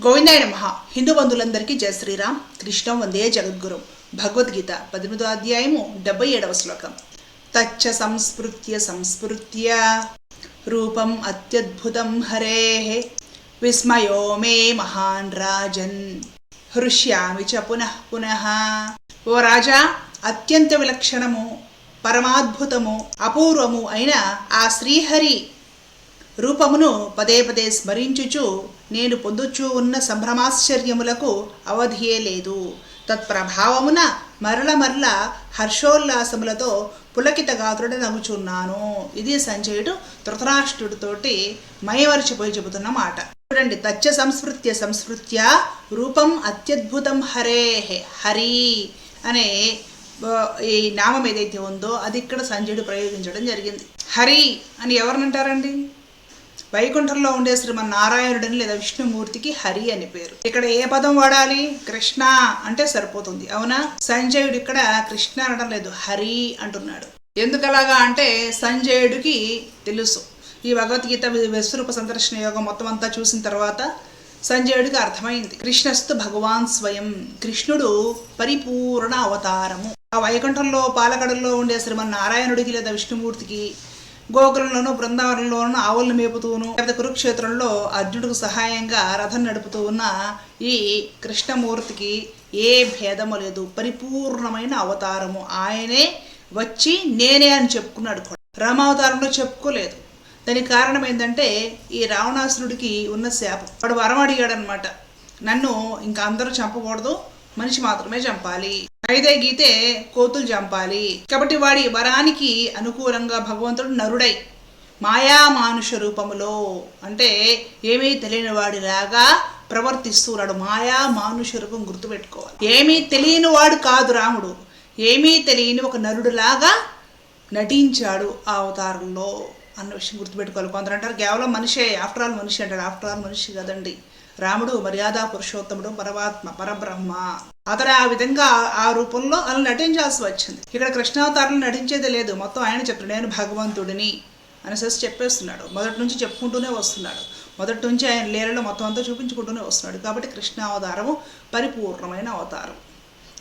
గోవిందాయ నమ. హిందూ బంధువులందరికీ జయ శ్రీరామ్. కృష్ణం వందే జగద్గురు. భగవద్గీత పద్దెనిమిదో అధ్యాయము డెబ్బై ఏడవ శ్లోకం. తచ్చ సంస్మృత్య సంస్మృత్య రూపం అత్యద్భుతం హరే. విస్మయో మే మహాన్ రాజన్. హృష్యామి చ పునః పునః. ఓ రాజా అత్యంత విలక్షణము పరమాద్భుతము అపూర్వము అయిన ఆ శ్రీహరి రూపమును పదే పదే స్మరించుచు నేను పొందుచూ ఉన్న సంభ్రమాశ్చర్యములకు అవధియే లేదు. తత్ప్రభావమున మరల మరల హర్షోల్లాసములతో పులకిత గాత్రుడ నగుచున్నాను. ఇది సంజయుడు ధృతరాష్ట్రుడితోటి మయమరిచిపోయి చెబుతున్న మాట. చూడండి తచ్చ సంస్మృత్య సంస్మృత్య రూపం అత్యద్భుతం హరే హరి అనే ఈ నామం ఏదైతే ఉందో అది ఇక్కడ సంజయుడు ప్రయోగించడం జరిగింది. హరి అని ఎవరినంటారండి? వైకుంఠంలో ఉండే శ్రీమన్నారాయణుడని లేదా విష్ణుమూర్తికి హరి అని పేరు. ఇక్కడ ఏ పదం వాడాలి? కృష్ణ అంటే సరిపోతుంది. అవునా? సంజయుడు ఇక్కడ కృష్ణ అనడం లేదు హరి అంటున్నాడు. ఎందుకలాగా అంటే సంజయుడికి తెలుసు. ఈ భగవద్గీత విశ్వరూప సందర్శన యోగం మొత్తం అంతా చూసిన తర్వాత సంజయుడికి అర్థమైంది. కృష్ణస్తు భగవాన్ స్వయం. కృష్ణుడు పరిపూర్ణ అవతారము. ఆ వైకుంఠంలో పాలకడల్లో ఉండే శ్రీమన్నారాయణుడికి లేదా విష్ణుమూర్తికి గోకులంలోను బృందావనంలోను ఆవులను మేపుతూను లేదా కురుక్షేత్రంలో అర్జునుడికి సహాయంగా రథం నడుపుతూ ఉన్న ఈ కృష్ణమూర్తికి ఏ భేదము లేదు. పరిపూర్ణమైన అవతారము. ఆయనే వచ్చి నేనే అని చెప్పుకున్నాడు రామావతారంలో చెప్పుకోలేదు. దానికి కారణం ఏంటంటే ఈ రావణాసురుడికి ఉన్న శాపం. వాడు వరం అడిగాడనమాట నన్ను ఇంకా అందరూ చంపకూడదు. మనిషి మాత్రమే చంపాలి. అయితే గీతే కోతులు చంపాలి. కాబట్టి వాడి వరానికి అనుకూలంగా భగవంతుడు నరుడై. మాయామానుష రూపములో అంటే ఏమీ తెలియని వాడిలాగా ప్రవర్తిస్తున్నాడు మాయా మానుష రూపం గుర్తుపెట్టుకోవాలి. ఏమీ తెలియని వాడు కాదు రాముడు. ఏమీ తెలియని ఒక నరుడులాగా నటించాడు ఆ అవతారంలో అన్న విషయం గుర్తుపెట్టుకోవాలి. కొందరు అంటారు కేవలం మనిషే ఆఫ్టర్ ఆల్ మనిషి అంటాడు ఆఫ్టర్ ఆల్ మనిషి కదండి. రాముడు మర్యాద పురుషోత్తముడు పరమాత్మ పరబ్రహ్మ. అతడు ఆ విధంగా ఆ రూపంలో అలా నటించాల్సి వచ్చింది. ఇక్కడ కృష్ణావతారంలో నటించేది లేదు. మొత్తం ఆయన చెప్తాడు నేను భగవంతుడిని అనేసి చెప్పేస్తున్నాడు. మొదటి నుంచి చెప్పుకుంటూనే వస్తున్నాడు. మొదటి నుంచి ఆయన లీలలో మొత్తం అంతా చూపించుకుంటూనే వస్తున్నాడు. కాబట్టి కృష్ణావతారము పరిపూర్ణమైన అవతారం.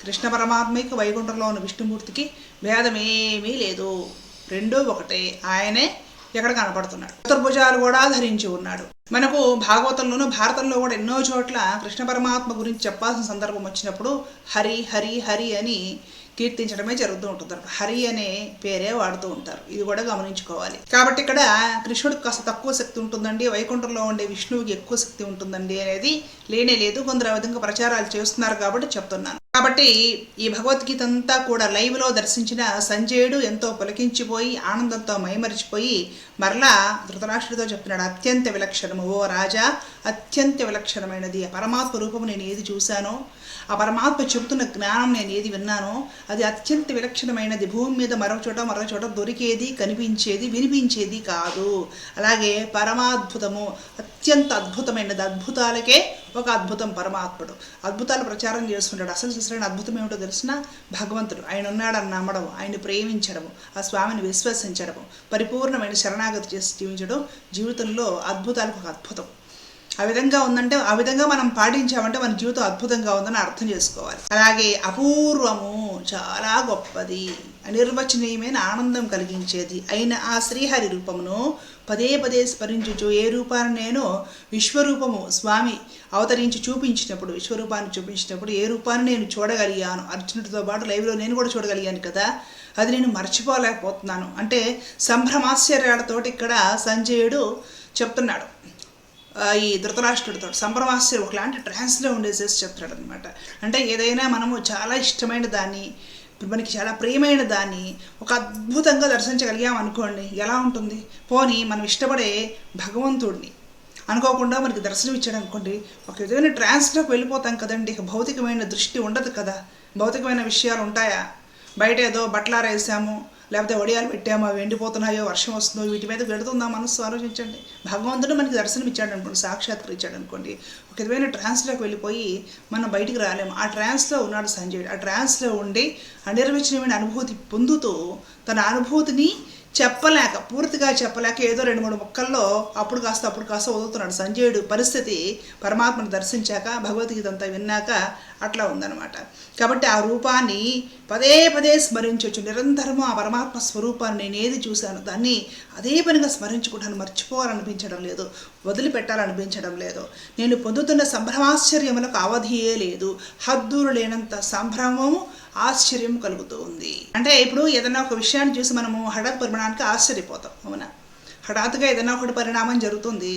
కృష్ణ పరమాత్మకి వైకుంఠంలో ఉన్న విష్ణుమూర్తికి భేదమేమీ లేదు. రెండూ ఒకటే. ఆయనే ఎక్కడ కనపడుతున్నాడు చతుర్భుజాలు కూడా ధరించి ఉన్నాడు. మనకు భాగవతంలోనూ భారతంలో కూడా ఎన్నో చోట్ల కృష్ణ పరమాత్మ గురించి చెప్పాల్సిన సందర్భం వచ్చినప్పుడు హరి హరి హరి అని కీర్తించడమే జరుగుతూ ఉంటుంది. హరి అనే పేరే వాడుతూ ఉంటారు. ఇది కూడా గమనించుకోవాలి. కాబట్టి ఇక్కడ కృష్ణుడికి కాస్త తక్కువ శక్తి ఉంటుందండి. వైకుంఠంలో ఉండే విష్ణువుకి ఎక్కువ శక్తి ఉంటుందండి అనేది లేనే లేదు. కొందరు ఆ విధంగా ప్రచారాలు చేస్తున్నారు కాబట్టి చెప్తున్నాను. కాబట్టి ఈ భగవద్గీత అంతా కూడా లైవ్లో దర్శించిన సంజయుడు ఎంతో పులకించిపోయి ఆనందంతో మైమరిచిపోయి మరలా ధృతరాష్ట్రుడితో చెప్తున్నాడు అత్యంత విలక్షణము ఓ రాజా అత్యంత విలక్షణమైనది. ఆ పరమాత్మ రూపము నేను ఏది చూశానో ఆ పరమాత్మ చెబుతున్న జ్ఞానం నేను ఏది విన్నానో అది అత్యంత విలక్షణమైనది. భూమి మీద మరొక చోట మరొక చోట దొరికేది కనిపించేది వినిపించేది కాదు. అలాగే పరమాద్భుతము అత్యంత అద్భుతమైనది. అద్భుతాలకే ఒక అద్భుతం పరమాత్ముడు. అద్భుతాలు ప్రచారం చేస్తుంటాడు. అసలు చూసిన అద్భుతం ఏమిటో తెలిసిన భగవంతుడు ఆయన ఉన్నాడని నమ్మడం ఆయన్ని ప్రేమించడము ఆ స్వామిని విశ్వసించడము పరిపూర్ణమైన శరణాగతి చేసి జీవించడం జీవితంలో అద్భుతాలకు ఒక అద్భుతం. ఆ విధంగా ఉందంటే ఆ విధంగా మనం పాటించామంటే మన జీవితం అద్భుతంగా ఉందని అర్థం చేసుకోవాలి. అలాగే అపూర్వము చాలా గొప్పది. అనిర్వచనీయమైన ఆనందం కలిగించేది అయిన ఆ శ్రీహరి రూపమును పదే పదే స్మరించుచు ఏ రూపాన్ని నేను విశ్వరూపము స్వామి అవతరించి చూపించినప్పుడు విశ్వరూపాన్ని చూపించినప్పుడు ఏ రూపాన్ని నేను చూడగలిగాను? అర్జునుడితో పాటు లైవ్లో నేను కూడా చూడగలిగాను కదా? అది నేను మర్చిపోలేకపోతున్నాను. అంటే సంభ్రమాశ్చర్యాలతోటి ఇక్కడ సంజయుడు చెప్తున్నాడు. ఈ ధృతరాష్ట్రుడితో సంభ్రమాశ్చర్యం ఒకలాంటి ట్రాన్స్లో ఉండేసేసి చెప్తాడు అనమాట అంటే ఏదైనా మనము చాలా ఇష్టమైన దాన్ని మనకి చాలా ప్రియమైన దాన్ని ఒక అద్భుతంగా దర్శించగలిగాం అనుకోండి. ఎలా ఉంటుంది? పోనీ మనం ఇష్టపడే భగవంతుడిని అనుకోకుండా మనకి దర్శనం ఇచ్చాడు అనుకోండి. ఒక విధమైన ట్రాన్స్లోకి వెళ్ళిపోతాం కదండి. ఇక భౌతికమైన దృష్టి ఉండదు కదా. భౌతికమైన విషయాలు ఉంటాయా? బయట ఏదో బట్టలారేసాము లేకపోతే వడియాలు పెట్టాము అవి ఎండిపోతున్నాయో వర్షం వస్తుందో వీటి మీద పెడుతుందా మనసు ఆలోచించండి. భగవంతుడు మనకి దర్శనం ఇచ్చాడు అనుకోండి సాక్షాత్కరించాడు అనుకోండి. ఒక విధమైన ట్రాన్స్లోకి వెళ్ళిపోయి మనం బయటికి రాలేము ఆ ట్రాన్స్లో ఉన్నాడు సంజయుడు. ఆ ట్రాన్స్లో ఉండి అనిర్వచనమైన అనుభూతి పొందుతూ తన అనుభూతిని చెప్పలేక పూర్తిగా చెప్పలేక ఏదో రెండు మూడు ముక్కల్లో అప్పుడు కాస్త అప్పుడు కాస్త వదులుతున్నాడు. సంజయుడు పరిస్థితి పరమాత్మను దర్శించాక భగవద్గీత అంతా విన్నాక అట్లా ఉందన్నమాట. కాబట్టి ఆ రూపాన్ని పదే పదే స్మరించవచ్చు నిరంతరము ఆ పరమాత్మ స్వరూపాన్ని నేను ఏది చూశాను దాన్ని అదే పనిగా స్మరించుకుంటాను. మర్చిపోవాలనిపించడం లేదు. వదిలిపెట్టాలనిపించడం లేదు. నేను పొందుతున్న సంభ్రమాశ్చర్యములకు అవధియే లేదు. హద్దులు లేనంత సంభ్రమము ఆశ్చర్యం కలుగుతూ ఉంది అంటే ఇప్పుడు ఏదైనా ఒక విషయాన్ని చూసి మనము హఠాత్ పరిమాణానికి ఆశ్చర్యపోతాం అవునా? హఠాత్తుగా ఏదైనా ఒకటి పరిణామం జరుగుతుంది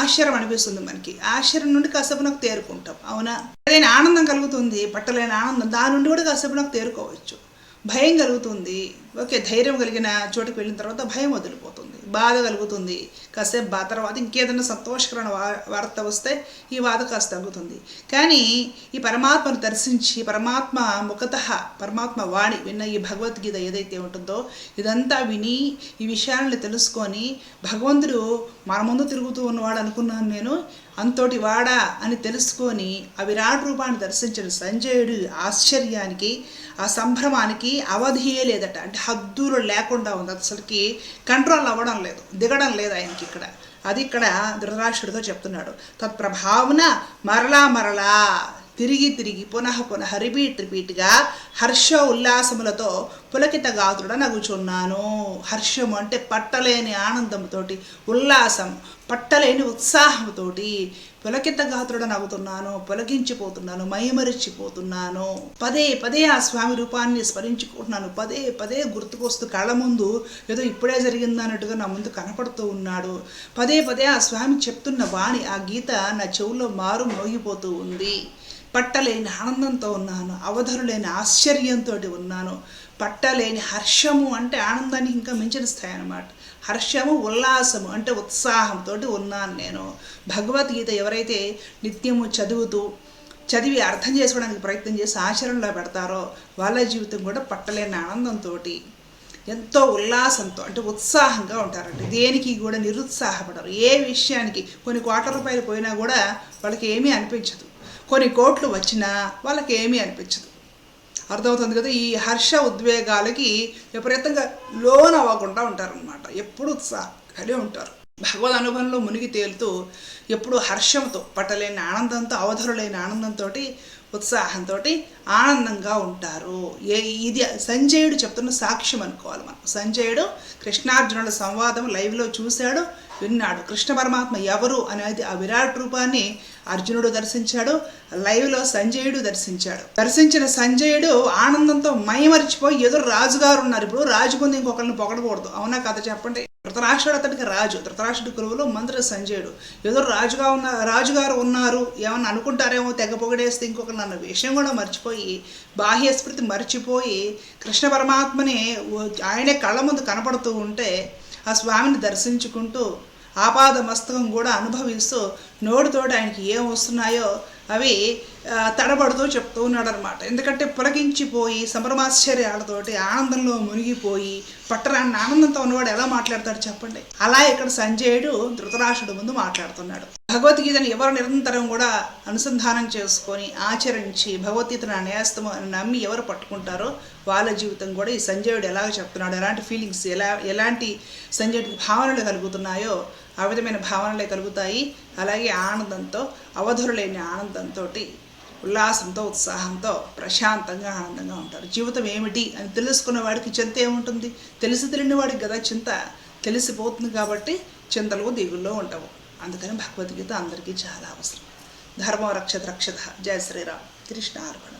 ఆశ్చర్యం అనిపిస్తుంది మనకి. ఆశ్చర్యం నుండి కాసేపు నాకు తేరుకుంటాం అవునా? ఏదైనా ఆనందం కలుగుతుంది పట్టలేని ఆనందం దాని నుండి కూడా కాసేపు నాకు తేరుకోవచ్చు. భయం కలుగుతుంది. ఓకే ధైర్యం కలిగిన చోటుకి వెళ్ళిన తర్వాత భయం వదిలిపోతుంది. బాధ కలుగుతుంది. కాసేపు బాధ తర్వాత ఇంకేదైనా సంతోషకరమైన వా- వార్త వస్తే ఈ బాధ కాస్త తగ్గుతుంది. కానీ ఈ పరమాత్మను దర్శించి పరమాత్మ ముఖత పరమాత్మ వాణి విన్న ఈ భగవద్గీత ఏదైతే ఉంటుందో ఇదంతా విని ఈ విషయాలను తెలుసుకొని భగవంతుడు మన ముందు తిరుగుతూ ఉన్నవాడు అనుకున్నాను నేను అంతోటి వాడా అని తెలుసుకొని ఆ విరాట్ రూపాన్ని దర్శించిన సంజయుడు ఆశ్చర్యానికి ఆ సంభ్రమానికి అవధియే లేదట. అంటే హద్దులు లేకుండా ఉంది. అసలుకి కంట్రోల్ అవ్వడం లేదు దిగడం లేదు ఆయనకి ఇక్కడ. అది ఇక్కడ ధృతరాష్ట్రుడితో చెప్తున్నాడు. తత్ప్రభావన మరలా మరలా తిరిగి తిరిగి పునః పునః రిపీట్ రిపీట్గా హర్ష ఉల్లాసములతో పులకిత గాత్రుడ నగుచున్నాను. హర్షము అంటే పట్టలేని ఆనందంతోటి ఉల్లాసం పట్టలేని ఉత్సాహంతోటి పులకిత గాత్రుడ నవ్వుతున్నాను పులకించిపోతున్నాను మైమరిచిపోతున్నాను. పదే పదే ఆ స్వామి రూపాన్ని స్మరించుకుంటున్నాను. పదే పదే గుర్తుకొస్తూ కళ్ళ ముందు ఏదో ఇప్పుడే జరిగింది అన్నట్టుగా నా ముందు కనపడుతూ ఉన్నాడు. పదే పదే ఆ స్వామి చెప్తున్న వాణి ఆ గీత నా చెవుల్లో మారు మోగిపోతూ ఉంది. పట్టలేని ఆనందంతో ఉన్నాను అవధరులేని ఆశ్చర్యంతో ఉన్నాను. పట్టలేని హర్షము అంటే ఆనందానికి ఇంకా మించిన స్థాయి అన్నమాట హర్షము ఉల్లాసము అంటే ఉత్సాహంతో ఉన్నాను నేను. భగవద్గీత ఎవరైతే నిత్యము చదువుతూ చదివి అర్థం చేసుకోవడానికి ప్రయత్నం చేసి ఆచరణలో పెడతారో వాళ్ళ జీవితం కూడా పట్టలేని ఆనందంతో ఎంతో ఉల్లాసంతో అంటే ఉత్సాహంగా ఉంటారంట దేనికి కూడా నిరుత్సాహపడరు. ఏ విషయానికి కొన్ని కోట్ల రూపాయలు పోయినా కూడా వాళ్ళకి ఏమీ అనిపించదు. కొన్ని కోట్లు వచ్చినా వాళ్ళకి ఏమీ అనిపించదు. అర్థమవుతుంది కదా ఈ హర్ష ఉద్వేగాలకి విపరీతంగా లోన్ అవ్వకుండా ఉంటారనమాట ఎప్పుడు ఉత్సాహంగానే ఉంటారు. భగవద్ అనుభవంలో మునిగి తేలుతూ ఎప్పుడు హర్షంతో పట్టలేని ఆనందంతో అవధరులేని ఆనందంతో ఉత్సాహంతో ఆనందంగా ఉంటారు. ఏ ఇది సంజయుడు చెప్తున్న సాక్ష్యం అనుకోవాలి మనం. సంజయుడు కృష్ణార్జునుల సంవాదం లైవ్లో చూశాడు విన్నాడు. కృష్ణ పరమాత్మ ఎవరు అనేది ఆ విరాట్ రూపాన్ని అర్జునుడు దర్శించాడు లైవ్లో సంజయుడు దర్శించాడు. దర్శించిన సంజయుడు ఆనందంతో మైమరిచిపోయి ఎదురు రాజుగారు ఉన్నారు. ఇప్పుడు రాజు ముందు ఇంకొకరిని పొగడకూడదు. అవునా కథ చెప్పండి? ధృతరాష్ట్రుడు అతనికి రాజు. ధృతరాష్ట్రుడి గురువులు మంత్రి సంజయుడు. ఏదో రాజుగా ఉన్న రాజుగారు ఉన్నారు. ఏమన్నా అనుకుంటారేమో తెగ పొగడేస్తే ఇంకొకరు నన్ను విషయం కూడా మర్చిపోయి బాహ్య స్మృతి మర్చిపోయి కృష్ణ పరమాత్మని ఆయనే కళ్ళ ముందు కనపడుతూ ఉంటే ఆ స్వామిని దర్శించుకుంటూ ఆపాద మస్తకం కూడా అనుభవిస్తూ నోటితోటి ఆయనకి ఏం వస్తున్నాయో అవి తడబడుతూ చెప్తూ ఉన్నాడు అనమాట ఎందుకంటే పులకించిపోయి సంభ్రమాశ్చర్యాలతోటి ఆనందంలో మునిగిపోయి పట్టరాన్ని ఆనందంతో ఉన్నవాడు ఎలా మాట్లాడతాడు చెప్పండి? అలా ఇక్కడ సంజయుడు ధృతరాష్ట్రుడు ముందు మాట్లాడుతున్నాడు. భగవద్గీతను ఎవరు నిరంతరం కూడా అనుసంధానం చేసుకొని ఆచరించి భగవద్గీతను నేస్తము అని నమ్మి ఎవరు పట్టుకుంటారో వాళ్ళ జీవితం కూడా ఈ సంజయుడు ఎలాగ చెప్తున్నాడు? ఎలాంటి ఫీలింగ్స్ ఎలా ఎలాంటి సంజయుడికి భావనలు కలుగుతున్నాయో ఆ విధమైన భావనలే కలుగుతాయి. అలాగే ఆనందంతో అవధురులేని ఆనందంతో ఉల్లాసంతో ఉత్సాహంతో ప్రశాంతంగా ఆనందంగా ఉంటారు. జీవితం ఏమిటి అని తెలుసుకున్న వాడికి చింత ఏముంటుంది? తెలిసి తెలియని వాడికి కదా చింత. తెలిసిపోతుంది కాబట్టి చింతలు దిగుల్లో ఉండవు. అందుకని భగవద్గీత అందరికీ చాలా అవసరం. ధర్మం రక్షత రక్షత జయ శ్రీరామ్. కృష్ణ అర్పణం.